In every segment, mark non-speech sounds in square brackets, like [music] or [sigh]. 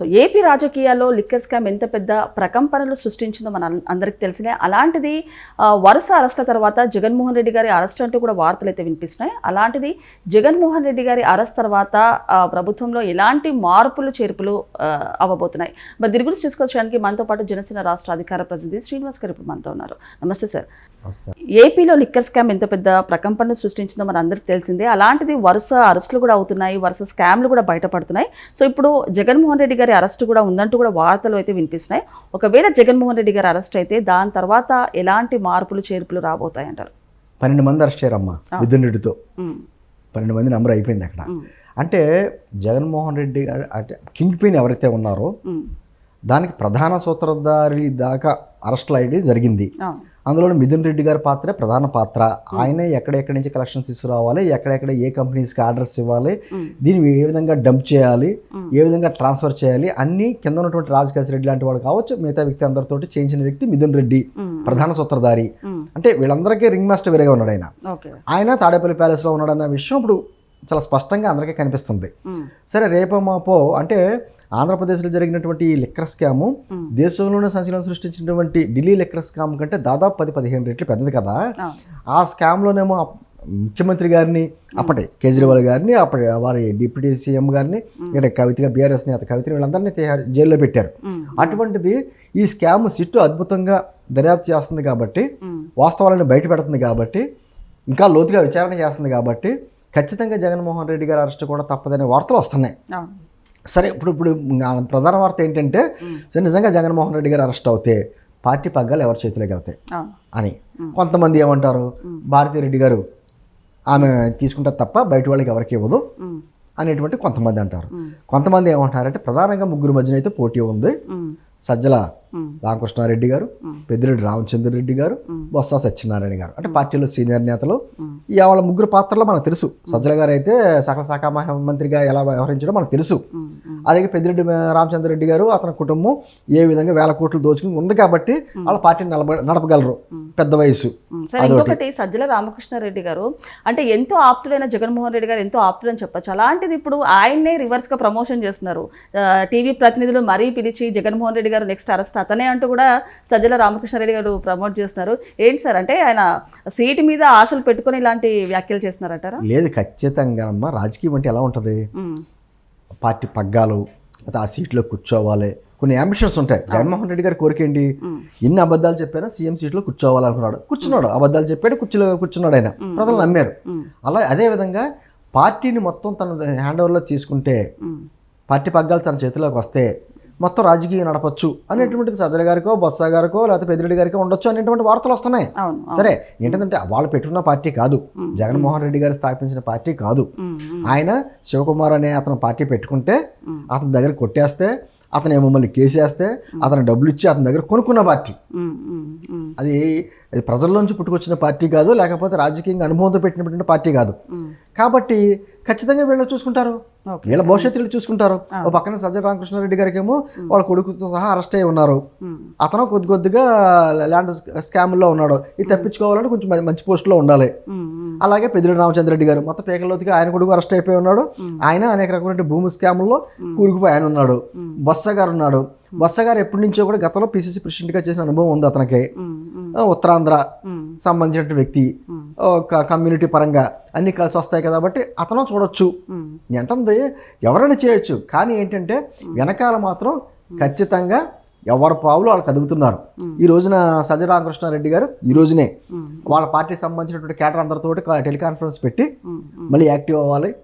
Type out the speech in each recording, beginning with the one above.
So AP రాజకీయాల్లో liquor scam ఎంత పెద్ద ప్రకంపనలు సృష్టించిందో మన అందరికీ తెలిసినే అలాంటిది వరుస అరెస్ట్ల తర్వాత జగన్మోహన్ రెడ్డి గారి అరెస్ట్ అంటూ కూడా వార్తలు అయితే వినిపిస్తున్నాయి. అలాంటిది జగన్మోహన్ రెడ్డి గారి అరెస్ట్ తర్వాత ప్రభుత్వంలో ఎలాంటి మార్పులు చేర్పులు అవ్వబోతున్నాయి? మరి దీని గురించి తీసుకొచ్చడానికి మనతో పాటు జనసేన రాష్ట్ర అధికార ప్రతినిధి శ్రీనివాస్ గారు ఇప్పుడు మనతో ఉన్నారు. నమస్తే సార్. ఏపీలో లిక్కర్ స్కామ్ ఎంత పెద్ద ప్రకంపనలు సృష్టించిందో మన అందరికి తెలిసిందే. అలాంటిది వరుస అరెస్టులు కూడా అవుతున్నాయి వరుస స్కామ్లు కూడా బయటపడుతున్నాయి. సో ఇప్పుడు జగన్మోహన్ రెడ్డి గారి అరెస్ట్ కూడా ఉందంటూ కూడా వార్తలు అయితే వినిపిస్తున్నాయి. ఒకవేళ జగన్మోహన్ రెడ్డి గారి అరెస్ట్ అయితే దాని తర్వాత ఎలాంటి మార్పులు చేర్పులు రాబోతాయి అంటారు? పన్నెండు మంది అరెస్ట్ అయ్యారమ్మా మిథున్ రెడ్డితో. పన్నెండు మంది నెంబర్ అయిపోయింది అక్కడ. అంటే జగన్మోహన్ రెడ్డి గారు అంటే కింగ్ పిన్ ఎవరైతే ఉన్నారో దానికి ప్రధాన సూత్రధారి దాకా అరెస్టులు అయ్యి జరిగింది. అందులో మిథున్ రెడ్డి గారి పాత్రే ప్రధాన పాత్ర. ఆయనే ఎక్కడెక్కడి నుంచి కలెక్షన్ తీసుకురావాలి ఎక్కడెక్కడ ఏ కంపెనీస్కి ఆర్డర్స్ ఇవ్వాలి దీన్ని ఏ విధంగా డంప్ చేయాలి. ఏ విధంగా ట్రాన్స్ఫర్ చేయాలి అన్నీ కింద ఉన్నటువంటి రాజకేశ్ రెడ్డి లాంటి వాడు కావచ్చు మిగతా వ్యక్తి అందరితోటి చేయించిన వ్యక్తి మిథున్ రెడ్డి ప్రధాన సూత్రధారి. అంటే వీళ్ళందరికీ రింగ్ మాస్టర్ వేరేగా ఉన్నాడు ఆయన. ఆయన తాడేపల్లి ప్యాలెస్లో ఉన్నాడన్న విషయం ఇప్పుడు చాలా స్పష్టంగా అందరికీ కనిపిస్తుంది. సరే రేపో మాపో అంటే ఆంధ్రప్రదేశ్లో జరిగినటువంటి ఈ లిక్కర్ స్కాము దేశంలోనే సంచలనం సృష్టించినటువంటి ఢిల్లీ లిక్కర్ స్కామ్ కంటే దాదాపు పది పదిహేను రెట్లు పెద్దది కదా. ఆ స్కామ్లోనేమో ముఖ్యమంత్రి గారిని అప్పటి కేజ్రీవాల్ గారిని అప్పటి వారి డిప్యూటీ సీఎం గారిని ఇక్కడ కవితగా బీఆర్ఎస్ నేత కవితని వీళ్ళందరినీ జైల్లో పెట్టారు. అటువంటిది ఈ స్కామ్ సిట్టు అద్భుతంగా దర్యాప్తు చేస్తుంది కాబట్టి వాస్తవాలను బయట పెడుతుంది కాబట్టి ఇంకా లోతుగా విచారణ చేస్తుంది కాబట్టి ఖచ్చితంగా జగన్మోహన్ రెడ్డి గారి అరెస్ట్ కూడా తప్పదనే వార్తలు వస్తున్నాయి. సరే ఇప్పుడు ఇప్పుడు ప్రధాన వార్త ఏంటంటే సరే నిజంగా జగన్మోహన్ రెడ్డి గారు అరెస్ట్ అవుతే పార్టీ పగ్గాలు ఎవరి చేతిలోకి వెళ్తాయి అని. కొంతమంది ఏమంటారు? భారతీ రెడ్డి గారు ఆమె తీసుకుంటారు తప్ప బయట వాళ్ళకి ఎవరికి ఇవ్వదు అనేటువంటి కొంతమంది అంటారు. కొంతమంది ఏమంటారంటే ప్రధానంగా ముగ్గురు మధ్యన అయితే పోటీ ఉంది. సజ్జల రామకృష్ణారెడ్డి గారు. పెద్దిరెడ్డి రామచంద్రరెడ్డి గారు మ్మ్. బొత్స సత్యనారాయణ గారు. అంటే పార్టీలో సీనియర్ నేతలు. వాళ్ళ ముగ్గురు పాత్రలో మనకు తెలుసు. సజ్జల గారు అయితే సకల శాఖ మంత్రిగా ఎలా వ్యవహరించడో మనకు తెలుసు. అలాగే పెద్దిరెడ్డి రామచంద్రరెడ్డి గారు అతని కుటుంబం ఏ విధంగా వేల కోట్లు దోచుకుని ఉంది కాబట్టి వాళ్ళ పార్టీని నడప నడపగలరు. పెద్ద వయసు. ఇంకొకటి సజ్జల రామకృష్ణారెడ్డి గారు అంటే ఎంతో ఆప్తుడైన జగన్మోహన్ రెడ్డి గారు ఎంతో ఆప్తుడని చెప్పొచ్చు. అలాంటిది ఇప్పుడు ఆయన్నే రివర్స్గా ప్రమోషన్ చేస్తున్నారు. టీవీ ప్రతినిధులు మరీ పిలిచి జగన్మోహన్ రెడ్డి గారు నెక్స్ట్ అరెస్ట్ అతనే అంటూ కూడా సజ్జల రామకృష్ణారెడ్డి గారు ప్రమోట్ చేస్తున్నారు. ఏంటి సార్? అంటే ఆయన సీటు మీద ఆశలు పెట్టుకొని ఇలాంటి వ్యాఖ్యలు చేస్తున్నారంటారా? లేదు ఖచ్చితంగా అమ్మ. రాజకీయం అంటే ఎలా ఉంటుంది? పార్టీ పగ్గాలు అయితే ఆ సీట్లో కూర్చోవాలి. కొన్ని అంబిషన్స్ ఉంటాయి. జగన్మోహన్ రెడ్డి గారి కోరిక ఏంటి? ఉమ్, ఎన్ని అబద్ధాలు చెప్పినా? సీఎం సీట్లో కూర్చోవాలనుకున్నాడు. కూర్చున్నాడు. అబద్ధాలు చెప్పాడు కుర్చీలో కూర్చున్నాడు ఆయన. ప్రజలు నమ్మారు. అలా అదే విధంగా పార్టీని మొత్తం తన హ్యాండ్ ఓవర్లో తీసుకుంటే పార్టీ పగ్గాలు తన చేతిలోకి వస్తే మొత్తం రాజకీయం నడపచ్చు అనేటువంటిది సజ్జల గారికో బొత్స గారికో లేకపోతే పెద్దిరెడ్డి గారికో ఉండొచ్చు అనేటువంటి వార్తలు వస్తున్నాయి. సరే ఏంటంటే వాళ్ళు పెట్టుకున్న పార్టీ కాదు. జగన్మోహన్ రెడ్డి గారు స్థాపించిన పార్టీ కాదు. ఆయన శివకుమార్ అనే అతను పార్టీ పెట్టుకుంటే. అతని దగ్గర కొట్టేస్తే అతను మళ్ళీ కేసేస్తే అతను డబ్బులు ఇచ్చి అతని దగ్గర కొనుక్కున్న పార్టీ. అది అది ప్రజల్లోంచి పుట్టుకొచ్చిన పార్టీ కాదు లేకపోతే రాజకీయంగా అనుభవంతో పెట్టినటువంటి పార్టీ కాదు. కాబట్టి ఖచ్చితంగా వీళ్ళు చూసుకుంటారు. వీళ్ళ భవిష్యత్తు వీళ్ళు చూసుకుంటారు. ఓ పక్కన సజ్జన రామకృష్ణారెడ్డి గారికి ఏమో వాళ్ళ కొడుకుతో సహా అరెస్ట్ అయి ఉన్నారు. అతను కొద్ది కొద్దిగా ల్యాండ్ స్కామ్లో ఉన్నాడు. ఇది తప్పించుకోవాలంటే కొంచెం మంచి- పోస్టులో ఉండాలి. అలాగే పెద్దిరెడ్డి రామచంద్రరెడ్డి గారు. మొత్తం పేకల్లోతిగా ఆయన కొడుకు అరెస్ట్ అయిపోయి ఉన్నాడు. ఆయన అనేక రకమైన భూమి స్కామ్లో కూరుకుపోయి ఆయన ఉన్నాడు. బొత్స గారు ఉన్నాడు. బొత్స గారు ఎప్పటి నుంచో కూడా గతంలో పిసిసి ప్రెసిడెంట్గా చేసిన అనుభవం ఉంది అతనికి. ఉత్తరాంధ్ర సంబంధించిన వ్యక్తి కమ్యూనిటీ పరంగా అన్ని కలిసి వస్తాయి కాబట్టి అతను చూడొచ్చు. అంటుంది ఎవరైనా చేయొచ్చు. కానీ ఏంటంటే వెనకాల మాత్రం ఖచ్చితంగా ఎవరి పావులు వాళ్ళు కదుగుతున్నారు ఈ రోజున సజ్జ రామకృష్ణారెడ్డి గారు ఈ రోజునే వాళ్ళ పార్టీకి సంబంధించినటువంటి కేటర్ అందరితోటి టెలికాన్ఫరెన్స్ పెట్టి మళ్ళీ యాక్టివ్ అవ్వాలి.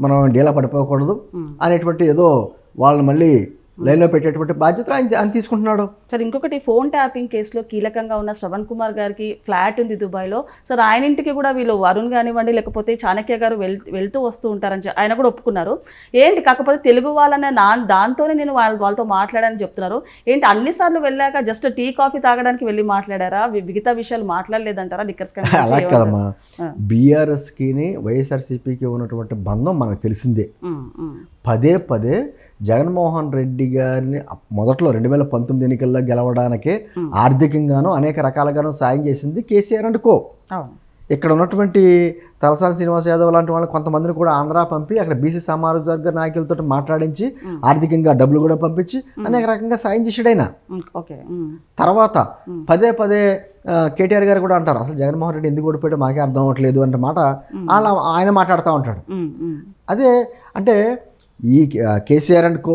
మనం డీలా పడిపోకూడదు. అనేటువంటి ఏదో వాళ్ళని మళ్ళీ లైన్లో పెట్టేటువంటి బాధ్యత ఆయన ఆయన తీసుకుంటున్నాడు. సార్ ఇంకొకటి ఫోన్ ట్యాపింగ్ కేసులో కీలకంగా ఉన్న శ్రవణ్ కుమార్ గారికి ఫ్లాట్ ఉంది దుబాయ్లో. సార్ ఆయన ఇంటికి కూడా వీళ్ళు వరుణ్ కానివ్వండి లేకపోతే చాణక్య గారు వెల్ వెళ్తూ వస్తూ ఉంటారని ఆయన కూడా ఒప్పుకున్నారు. ఏంటి కాకపోతే తెలుగు వాళ్ళనే నా దాంతోనే నేను వాళ్ళ వాళ్ళతో మాట్లాడాలని చెప్తున్నారు. ఏంటి అన్నిసార్లు వెళ్ళాక జస్ట్ టీ కాఫీ తాగడానికి వెళ్ళి మాట్లాడారా? మిగతా విషయాలు మాట్లాడలేదంటారా? గురించి [laughs] అలా? కదమ్మా. ఆ. బీఆర్ఎస్కిని వైఎస్ఆర్సీపీకి ఉన్నటువంటి బంధం మనకు తెలిసిందే. పదే పదే జగన్మోహన్ రెడ్డి గారిని మొదట్లో రెండు వేల పంతొమ్మిది ఎన్నికల్లో గెలవడానికి ఆర్థికంగాను అనేక రకాలుగాను సాయం చేసింది కేసీఆర్ అండ్ కో. ఇక్కడ ఉన్నటువంటి తలసాని శ్రీనివాస్ యాదవ్ లాంటి వాళ్ళు కొంతమందిని కూడా ఆంధ్ర పంపి అక్కడ బీసీ సమాజ వర్గ నాయకులతో మాట్లాడించి ఆర్థికంగా డబ్బులు కూడా పంపించి అనేక రకంగా సాయం చేసాడు ఆయన తర్వాత పదే పదే కేటీఆర్ గారు కూడా అంటారు అసలు జగన్మోహన్ రెడ్డి ఎందుకు ఓడిపోయాడో మాకే అర్థం అవ్వట్లేదు అంటే మాట ఆయన మాట్లాడుతూ ఉంటాడు. అదే అంటే ఈ KCR and co.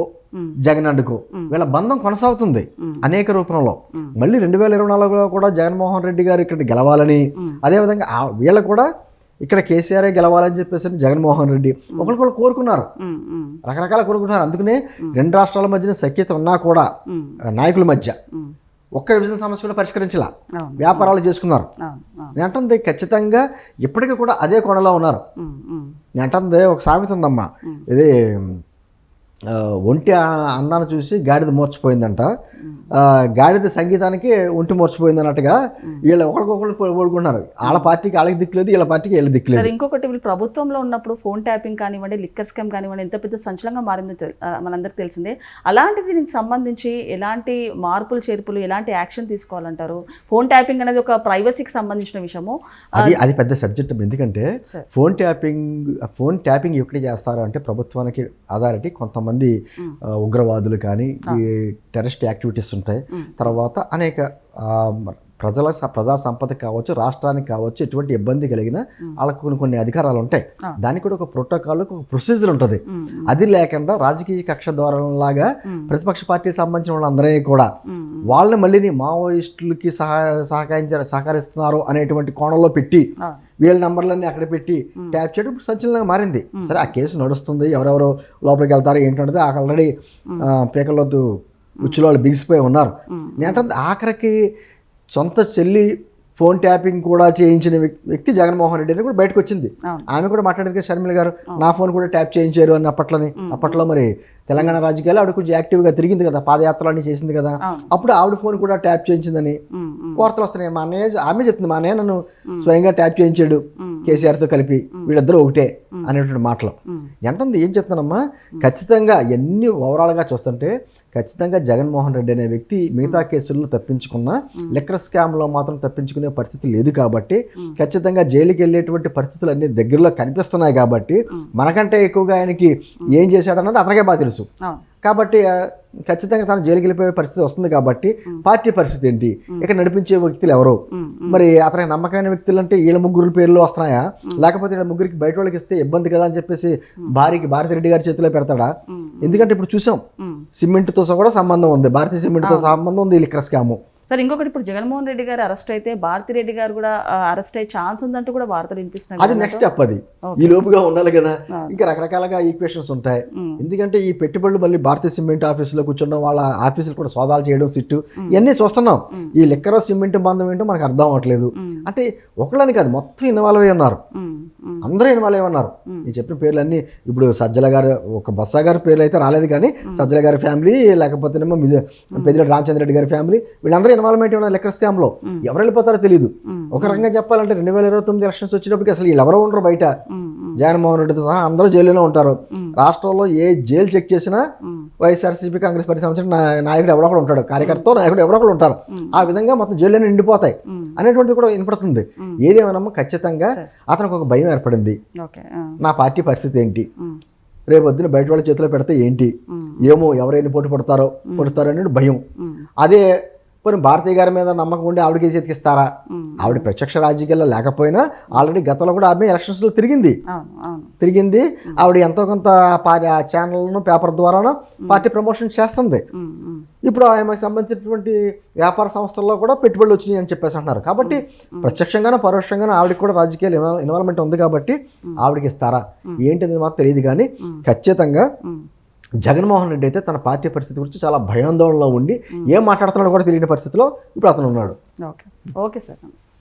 Jagan and co వీళ్ళ బంధం కొనసాగుతుంది. అనేక రూపంలో. మళ్ళీ రెండు వేల ఇరవై నాలుగులో కూడా జగన్మోహన్ రెడ్డి గారు ఇక్కడ గెలవాలని. అదేవిధంగా వీళ్ళ కూడా ఇక్కడ కేసీఆర్ గెలవాలని చెప్పేసి జగన్మోహన్ రెడ్డి ఒకరికొకరు కోరుకున్నారు. రకరకాల కోరుకుంటున్నారు. అందుకనే రెండు రాష్ట్రాల మధ్యన సఖ్యత ఉన్నా కూడా నాయకుల మధ్య. ఒక్క విభజన సమస్య కూడా పరిష్కరించాల. వ్యాపారాలు చేసుకున్నారు. నేను అంటుంది ఖచ్చితంగా ఇప్పటికీ కూడా అదే కోణలో ఉన్నారు. నేను అంటుంది ఒక సామెత ఉందమ్మా. ఇది ఒంటి అందాన్ని చూసి గాడిద మూర్చిపోయిందంట. గాడిద సంగీతానికి ఒంటి మూర్చిపోయింది అన్నట్టుగా వీళ్ళు ఒకరికొకరు ఓడుకుంటున్నారు వాళ్ళ పార్టీకి వాళ్ళకి దిక్కులేదు వీళ్ళ పార్టీకి వీళ్ళ దిక్కులేదు ఇంకొకటి వీళ్ళు ప్రభుత్వంలో ఉన్నప్పుడు ఫోన్ ట్యాపింగ్ కానివ్వండి లిక్కర్ స్కామ్ కానివ్వండి ఎంత పెద్ద సంచలనంగా మారిందో మనందరికీ తెలిసిందే. అలాంటి దీనికి సంబంధించి ఎలాంటి మార్పులు చేర్పులు ఎలాంటి యాక్షన్ తీసుకోవాలంటారు? ఫోన్ ట్యాపింగ్ అనేది ఒక ప్రైవసీకి సంబంధించిన విషయము. అది అది పెద్ద సబ్జెక్ట్. ఎందుకంటే. ఫోన్ ట్యాపింగ్ ఫోన్ ట్యాపింగ్ ఎక్కడ చేస్తారు అంటే ప్రభుత్వానికి అథారిటీ కొంతమంది ఆ, ఉగ్రవాదులు కానీ ఈ టెరరిస్ట్ యాక్టివిటీస్ ఉంటాయి. తర్వాత అనేక ప్రజల ప్రజా సంపద కావచ్చు రాష్ట్రానికి కావచ్చు ఎటువంటి ఇబ్బంది కలిగినా వాళ్ళకు కొన్ని కొన్ని అధికారాలు ఉంటాయి. దానికి కూడా ఒక ప్రోటోకాల్ ఒక ప్రొసీజర్ ఉంటుంది. అది లేకుండా రాజకీయ కక్ష లాగా. ప్రతిపక్ష పార్టీకి సంబంధించిన వాళ్ళందరినీ కూడా వాళ్ళని మళ్ళీ మావోయిస్టులకి సహాయ సహకరించారు సహకరిస్తున్నారు అనేటువంటి కోణంలో పెట్టి వీళ్ళ నంబర్లన్నీ అక్కడ పెట్టి ట్యాప్ చేయడం ఇప్పుడు సంచలనంగా మారింది. సరే ఆ కేసు నడుస్తుంది. ఎవరెవరు లోపలికి వెళ్తారు ఏంటంటే ఆల్రెడీ పీకల్లోతు ఉచ్చులో వాళ్ళు బిగిసిపోయి ఉన్నారు. నేనంటే ఆఖరికి సొంత చెల్లి ఫోన్ ట్యాపింగ్ కూడా చేయించిన వ్యక్- వ్యక్తి జగన్మోహన్ రెడ్డి అని కూడా బయటకు వచ్చింది. ఆమె కూడా మాట్లాడేది కదా షర్మిల గారు నా ఫోన్ కూడా ట్యాప్ చేయించారు అని అప్పట్లోని అప్పట్లో మరి తెలంగాణ రాజకీయాలు ఆవిడ కొంచెం యాక్టివ్గా తిరిగింది కదా పాదయాత్రలు అన్ని చేసింది కదా. అప్పుడు ఆవిడ ఫోన్ కూడా ట్యాప్ చేయించిందని. వార్తలు వస్తున్నాయి. మా అన్నయ్య ఆమె చెప్తుంది మా అన్నయ్య నన్ను స్వయంగా ట్యాప్ చేయించాడు కేసీఆర్తో కలిపి. వీళ్ళిద్దరూ ఒకటే. అనేటువంటి మాటలు. ఎంటుంది ఏం చెప్తానమ్మా ఖచ్చితంగా ఎన్ని ఓవరాల్గా చూస్తుంటే ఖచ్చితంగా జగన్మోహన్ రెడ్డి అనే వ్యక్తి మిగతా కేసుల్లో తప్పించుకున్న లిక్కర్ స్కామ్లో మాత్రం తప్పించుకునే పరిస్థితి లేదు కాబట్టి ఖచ్చితంగా జైలుకి వెళ్ళేటువంటి పరిస్థితులు అన్ని దగ్గరలో కనిపిస్తున్నాయి కాబట్టి మనకంటే ఎక్కువగా ఆయనకి ఏం చేశాడన్నది అతనికే బాగా తెలుసు. కాబట్టి ఖచ్చితంగా తను జైలుకి వెళ్ళిపోయే పరిస్థితి వస్తుంది కాబట్టి పార్టీ పరిస్థితి ఏంటి? ఇక్కడ నడిపించే వ్యక్తులు ఎవరు? మరి అతనికి నమ్మకమైన వ్యక్తులు అంటే వీళ్ళ ముగ్గురు పేర్లు వస్తున్నాయా? లేకపోతే వీళ్ళ ముగ్గురికి బయట వాళ్ళకి ఇస్తే ఇబ్బంది కదా అని చెప్పేసి భార్యకి భారతి రెడ్డి గారి చేతిలో పెడతాడా? ఎందుకంటే ఇప్పుడు చూసాం. సిమెంట్తో కూడా సంబంధం ఉంది. భారతీయ సిమెంట్తో సంబంధం ఉంది ఈ లిక్కర్ స్కాము. సరే ఇంకొకటి ఇప్పుడు జగన్మోహన్ రెడ్డి గారు అరెస్ట్ అయితే భారతి రెడ్డి గారు కూడా అరెస్ట్ అయ్యే ఛాన్స్ ఉందంటూ కూడా వార్తలు వినిపిస్తున్నాయి అది. నెక్స్ట్ స్టెప్ అది. ఈ లోపుగా ఉండాలి కదా. ఇంకా రకరకాలుగా ఈక్వేషన్స్ ఉంటాయి. ఎందుకంటే ఈ పెట్టుబడులు మళ్ళీ భారతీయ సిమెంట్ ఆఫీసులో కూర్చున్న వాళ్ళ ఆఫీసులు కూడా సోదాలు చేయడం సిట్టు. ఇవన్నీ చూస్తున్నాం. ఈ లిక్కర్ సిమెంట్ బంధం ఏంటో మనకు అర్థం అవ్వట్లేదు. అంటే ఒకళ్ళని కాదు మొత్తం ఇన్వాల్వ్ అయి ఉన్నారు. అందరూ ఇన్వాల్వ్ ఉన్నారు. మ్మ్. నేను చెప్పిన పేర్లన్నీ ఇప్పుడు సజ్జల గారు ఒక బొత్స గారి పేర్లు అయితే రాలేదు కానీ సజ్జల గారి ఫ్యామిలీ లేకపోతేనేమో పెద్దిరెడ్డి రామచంద్ర రెడ్డి గారి ఫ్యామిలీ వీళ్ళందరూ ఇన్వాల్వ్మెంట్ ఉన్నారు లెక్కర్ స్కామ్లో. ఎవరు వెళ్ళిపోతారో తెలియదు. ఒక రకంగా చెప్పాలంటే రెండు వేల ఇరవై తొమ్మిది ఎలక్షన్స్ వచ్చేటప్పటికి అసలు వీళ్ళు ఎవరో ఉండరు బయట. జగన్మోహన్ రెడ్డితో సహా అందరూ జైల్లోనే ఉంటారు. రాష్ట్రంలో ఏ జైలు చెక్ చేసినా వైఎస్ఆర్సీపీ కాంగ్రెస్ పార్టీ సంబంధించిన నాయకుడు ఎవరో ఒకడు ఉంటాడు. కార్యకర్త నాయకుడు ఎవరో ఒకడు ఉంటారు. ఆ విధంగా మొత్తం జైల్లోనే నిండిపోతాయి అనేటువంటిది కూడా వినపడుతుంది. మ్మ్. ఏదేమన్నా ఖచ్చితంగా. అతనికి ఒక భయం ఏర్పడింది. నా పార్టీ పరిస్థితి ఏంటి? ఉమ్, రేపు పొద్దున బయట వాళ్ళ చేతిలో పెడితే ఏంటి? ఏమో ఎవరైనా పోటీ పడతారో పడతారో అనేది భయం. అదే పోనీ భారతీయ గారి మీద నమ్మకం ఉండి ఆవిడకి చేతికిస్తారా? ఆవిడ ప్రత్యక్ష రాజకీయాల్లో లేకపోయినా ఆల్రెడీ గతంలో కూడా ఆమె ఎలక్షన్స్లో తిరిగింది. తిరిగింది. ఆవిడ ఎంతో కొంత ఛానల్ను పేపర్ ద్వారాను పార్టీ ప్రమోషన్ చేస్తుంది. ఇప్పుడు ఆమెకు సంబంధించినటువంటి వ్యాపార సంస్థల్లో కూడా పెట్టుబడులు వచ్చినాయి అని చెప్పేసి అంటున్నారు. కాబట్టి ప్రత్యక్షంగానో పరోక్షంగానో ఆవిడకి కూడా రాజకీయాలు ఇన్వాల్- ఇన్వాల్వ్మెంట్ ఉంది కాబట్టి ఆవిడకి ఇస్తారా? ఏంటిది మాకు తెలియదు కానీ ఖచ్చితంగా. జగన్మోహన్ రెడ్డి అయితే తన పార్టీ పరిస్థితి గురించి చాలా భయాందోళనలో ఉండి ఏం మాట్లాడుతున్నాడో కూడా తెలియని పరిస్థితిలో ఇప్పుడు అతను ఉన్నాడు. ఓకే. Okay sir. నమస్తే.